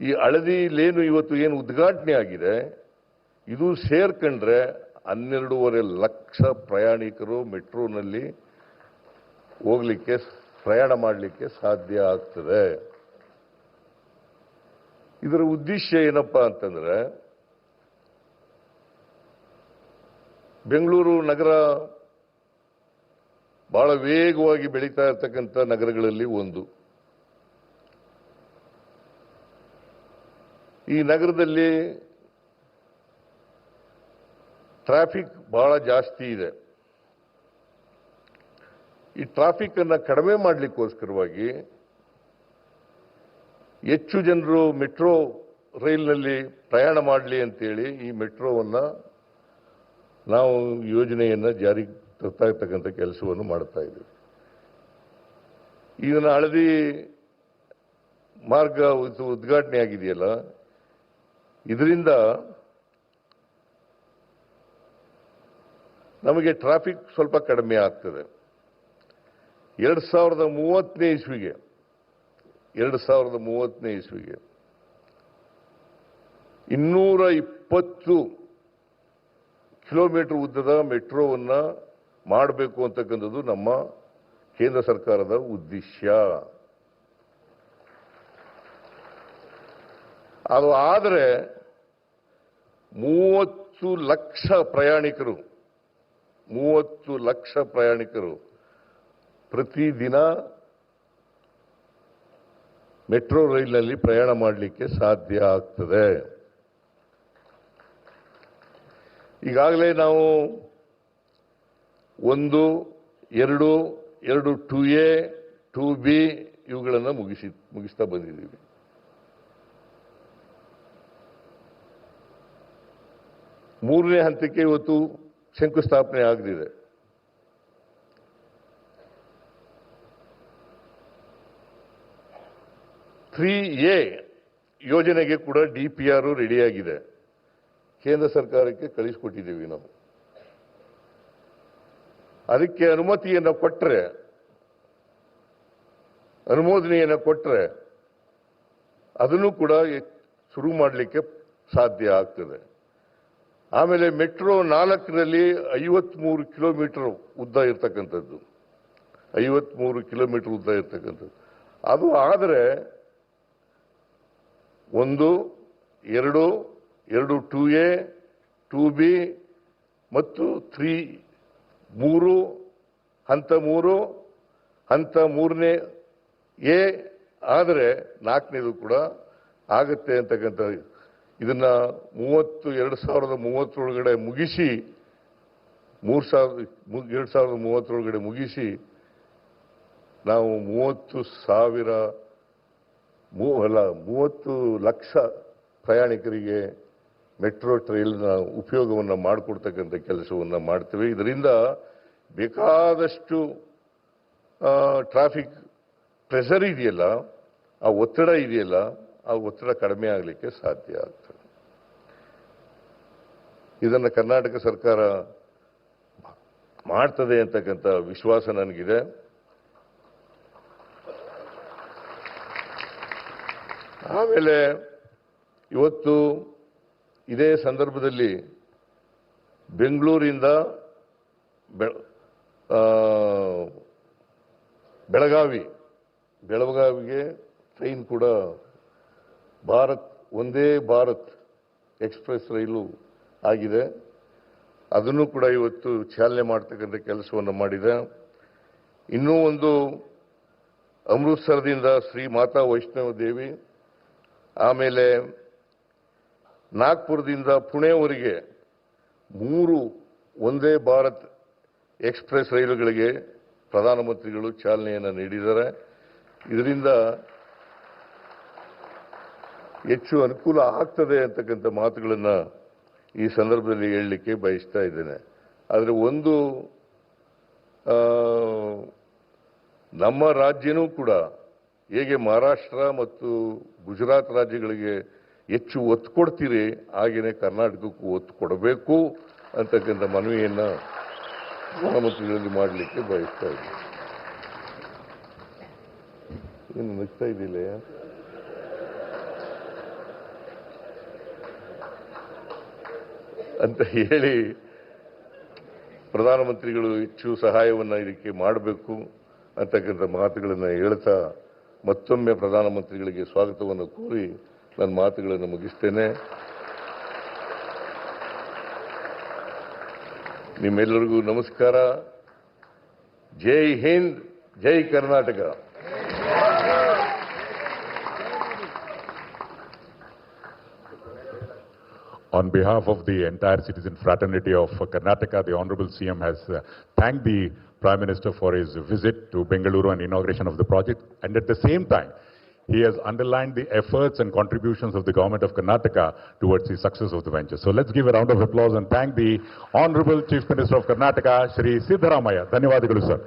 ಈ ಹಳದಿಲೇನು ಇವತ್ತು ಏನು ಉದ್ಘಾಟನೆ ಆಗಿದೆ, ಇದು ಸೇರ್ಕೊಂಡ್ರೆ ಹನ್ನೆರಡೂವರೆ ಲಕ್ಷ ಪ್ರಯಾಣಿಕರು ಮೆಟ್ರೋನಲ್ಲಿ ಹೋಗ್ಲಿಕ್ಕೆ, ಪ್ರಯಾಣ ಮಾಡಲಿಕ್ಕೆ ಸಾಧ್ಯ ಆಗ್ತದೆ. ಇದರ ಉದ್ದೇಶ ಏನಪ್ಪ ಅಂತಂದ್ರೆ, ಬೆಂಗಳೂರು ನಗರ ಬಹಳ ವೇಗವಾಗಿ ಬೆಳೀತಾ ಇರ್ತಕ್ಕಂಥ ನಗರಗಳಲ್ಲಿ ಒಂದು. ಈ ನಗರದಲ್ಲಿ ಟ್ರಾಫಿಕ್ ಬಹಳ ಜಾಸ್ತಿ ಇದೆ. ಈ ಟ್ರಾಫಿಕ್ ಅನ್ನು ಕಡಿಮೆ ಮಾಡಲಿಕ್ಕೋಸ್ಕರವಾಗಿ ಹೆಚ್ಚು ಜನರು ಮೆಟ್ರೋ ರೈಲ್ನಲ್ಲಿ ಪ್ರಯಾಣ ಮಾಡಲಿ ಅಂತೇಳಿ ಈ ಮೆಟ್ರೋವನ್ನು ನಾವು ಯೋಜನೆಯನ್ನು ಜಾರಿಗೆ ತರ್ತಾ ಕೆಲಸವನ್ನು ಮಾಡ್ತಾ ಇದ್ದೀವಿ. ಇದನ್ನು ಹಳದಿ ಮಾರ್ಗ ಉದ್ಘಾಟನೆ ಆಗಿದೆಯಲ್ಲ ಇದರಿಂದ ನಮಗೆ ಟ್ರಾಫಿಕ್ ಸ್ವಲ್ಪ ಕಡಿಮೆ ಆಗ್ತದೆ. ಎರಡು ಸಾವಿರದ ಮೂವತ್ತನೇ ಇಸ್ವಿಗೆ, ಎರಡು ಸಾವಿರದ ಮೂವತ್ತನೇ ಇಸ್ವಿಗೆ ಇನ್ನೂರ ಇಪ್ಪತ್ತು ಕಿಲೋಮೀಟರ್ ಉದ್ದದ ಮೆಟ್ರೋವನ್ನು ಮಾಡಬೇಕು ಅಂತಕ್ಕಂಥದ್ದು ನಮ್ಮ ಕೇಂದ್ರ ಸರ್ಕಾರದ ಉದ್ದೇಶ. ಅದು ಆದರೆ ಮೂವತ್ತು ಲಕ್ಷ ಪ್ರಯಾಣಿಕರು, ಮೂವತ್ತು ಲಕ್ಷ ಪ್ರಯಾಣಿಕರು ಪ್ರತಿದಿನ ಮೆಟ್ರೋ ರೈಲಿನಲ್ಲಿ ಪ್ರಯಾಣ ಮಾಡಲಿಕ್ಕೆ ಸಾಧ್ಯ ಆಗ್ತದೆ. ಈಗಾಗಲೇ ನಾವು ಒಂದು, ಎರಡು ಎರಡು ಟು ಎ, ಟು ಬಿ ಇವುಗಳನ್ನು ಮುಗಿಸಿ, ಮುಗಿಸ್ತಾ ಬಂದಿದ್ದೀವಿ. ಮೂರನೇ ಹಂತಕ್ಕೆ ಇವತ್ತು ಶಂಕುಸ್ಥಾಪನೆ ಆಗದಿದೆ ತ್ರೀ ಎ ಯೋಜನೆಗೆ ಕೂಡ ಡಿ ಪಿ ಆರ್ ರೆಡಿಯಾಗಿದೆ. ಕೇಂದ್ರ ಸರ್ಕಾರಕ್ಕೆ ಕಳಿಸಿಕೊಟ್ಟಿದ್ದೀವಿ ನಾವು. ಅದಕ್ಕೆ ಅನುಮತಿಯನ್ನು ಕೊಟ್ಟರೆ ಅನುಮೋದನೆಯನ್ನು ಕೊಟ್ಟರೆ ಅದನ್ನು ಕೂಡ ಶುರು ಮಾಡಲಿಕ್ಕೆ ಸಾಧ್ಯ ಆಗ್ತದೆ. ಆಮೇಲೆ ಮೆಟ್ರೋ ನಾಲ್ಕರಲ್ಲಿ ಐವತ್ಮೂರು ಕಿಲೋಮೀಟರ್ ಉದ್ದ ಇರ್ತಕ್ಕಂಥದ್ದು. ಐವತ್ಮೂರು ಕಿಲೋಮೀಟರ್ ಉದ್ದ ಇರ್ತಕ್ಕಂಥದ್ದು. ಅದು ಆದರೆ ಒಂದು, ಎರಡು ಎರಡು ಟೂ ಎ, ಟೂ ಬಿ ಮತ್ತು ತ್ರೀ, ಮೂರು, ಹಂತ ಮೂರು, ಹಂತ ಮೂರನೇ ಎ, ಆದರೆ ನಾಲ್ಕನೇದು ಕೂಡ ಆಗುತ್ತೆ ಅಂತಕ್ಕಂಥ ಇದನ್ನ ಮೂವತ್ತು, ಎರಡು ಸಾವಿರದ ಮೂವತ್ತರೊಳಗಡೆ ಮುಗಿಸಿ, ಮೂರು ಸಾವಿರದ ಎರಡು ಸಾವಿರದ ಮೂವತ್ತರೊಳಗಡೆ ಮುಗಿಸಿ, ನಾವು ಮೂವತ್ತು ಸಾವಿರ, ಮೂ, ಅಲ್ಲ, ಮೂವತ್ತು ಲಕ್ಷ ಪ್ರಯಾಣಿಕರಿಗೆ ಮೆಟ್ರೋ ಟ್ರೈಲ್ನ ಉಪಯೋಗವನ್ನು ಮಾಡಿಕೊಡ್ತಕ್ಕಂಥ ಕೆಲಸವನ್ನು ಮಾಡ್ತೇವೆ. ಇದರಿಂದ ಬೇಕಾದಷ್ಟು ಟ್ರಾಫಿಕ್ ಪ್ರೆಷರ್ ಇದೆಯಲ್ಲ, ಆ ಒತ್ತಡ ಇದೆಯಲ್ಲ ಆ ಒತ್ತಡ ಕಡಿಮೆ ಆಗಲಿಕ್ಕೆ ಸಾಧ್ಯ ಆಗ್ತದೆ. ಇದನ್ನು ಕರ್ನಾಟಕ ಸರ್ಕಾರ ಮಾಡ್ತದೆ ಅಂತಕ್ಕಂಥ ವಿಶ್ವಾಸ ನನಗಿದೆ. ಆಮೇಲೆ ಇವತ್ತು ಇದೇ ಸಂದರ್ಭದಲ್ಲಿ ಬೆಂಗಳೂರಿಂದ ಬೆಳಗಾವಿ, ಬೆಳಗಾವಿಗೆ ಟ್ರೈನ್ ಕೂಡ ಭಾರತ್, ಒಂದೇ ಭಾರತ್ ಎಕ್ಸ್ಪ್ರೆಸ್ ರೈಲು ಆಗಿದೆ. ಅದನ್ನು ಕೂಡ ಇವತ್ತು ಚಾಲನೆ ಮಾಡ್ತಕ್ಕಂಥ ಕೆಲಸವನ್ನು ಮಾಡಿದೆ. ಇನ್ನೂ ಒಂದು ಅಮೃತ್ಸರದಿಂದ ಶ್ರೀ ಮಾತಾ ವೈಷ್ಣವ ದೇವಿ, ಆಮೇಲೆ ನಾಗ್ಪುರದಿಂದ ಪುಣೆವರೆಗೆ ಮೂರು ಒಂದೇ ಭಾರತ್ ಎಕ್ಸ್ಪ್ರೆಸ್ ರೈಲುಗಳಿಗೆ ಪ್ರಧಾನಮಂತ್ರಿಗಳು ಚಾಲನೆಯನ್ನು ನೀಡಿದ್ದಾರೆ. ಇದರಿಂದ ಹೆಚ್ಚು ಅನುಕೂಲ ಆಗ್ತದೆ ಅಂತಕ್ಕಂಥ ಮಾತುಗಳನ್ನು ಈ ಸಂದರ್ಭದಲ್ಲಿ ಹೇಳಲಿಕ್ಕೆ ಬಯಸ್ತಾ ಇದ್ದೇನೆ. ಆದರೆ ಒಂದು ನಮ್ಮ ರಾಜ್ಯನೂ ಕೂಡ ಹೇಗೆ ಮಹಾರಾಷ್ಟ್ರ ಮತ್ತು ಗುಜರಾತ್ ರಾಜ್ಯಗಳಿಗೆ ಹೆಚ್ಚು ಒತ್ತು ಕೊಡ್ತೀರಿ ಹಾಗೆಯೇ ಕರ್ನಾಟಕಕ್ಕೂ ಒತ್ತು ಕೊಡಬೇಕು ಅಂತಕ್ಕಂಥ ಮನವಿಯನ್ನು ಪ್ರಧಾನಮಂತ್ರಿಗಳಲ್ಲಿ ಮಾಡಲಿಕ್ಕೆ ಬಯಸ್ತಾ ಇದ್ದೀನಿ. ಏನು ನಗ್ತಾ ಇದ್ದಿಲ್ಲ ಅಂತ ಹೇಳಿ ಪ್ರಧಾನಮಂತ್ರಿಗಳು ಹೆಚ್ಚು ಸಹಾಯವನ್ನು ಇದಕ್ಕೆ ಮಾಡಬೇಕು ಅಂತಕ್ಕಂಥ ಮಾತುಗಳನ್ನು ಹೇಳ್ತಾ ಮತ್ತೊಮ್ಮೆ ಪ್ರಧಾನಮಂತ್ರಿಗಳಿಗೆ ಸ್ವಾಗತವನ್ನು ಕೋರಿ ನನ್ನ ಮಾತುಗಳನ್ನು ಮುಗಿಸ್ತೇನೆ. ನಿಮ್ಮೆಲ್ಲರಿಗೂ ನಮಸ್ಕಾರ. ಜೈ ಹಿಂದ್, ಜೈ Karnataka. on behalf of the entire citizen fraternity of Karnataka, the Honorable CM has uh, thanked the Prime Minister for his visit to Bengaluru and inauguration of the project. And at the same time, he has underlined the efforts and contributions of the government of Karnataka towards the success of the venture. So let's give a round of applause and thank the Honorable Chief Minister of Karnataka, Shri Siddharamaya. Dhanyavadagalu, sir.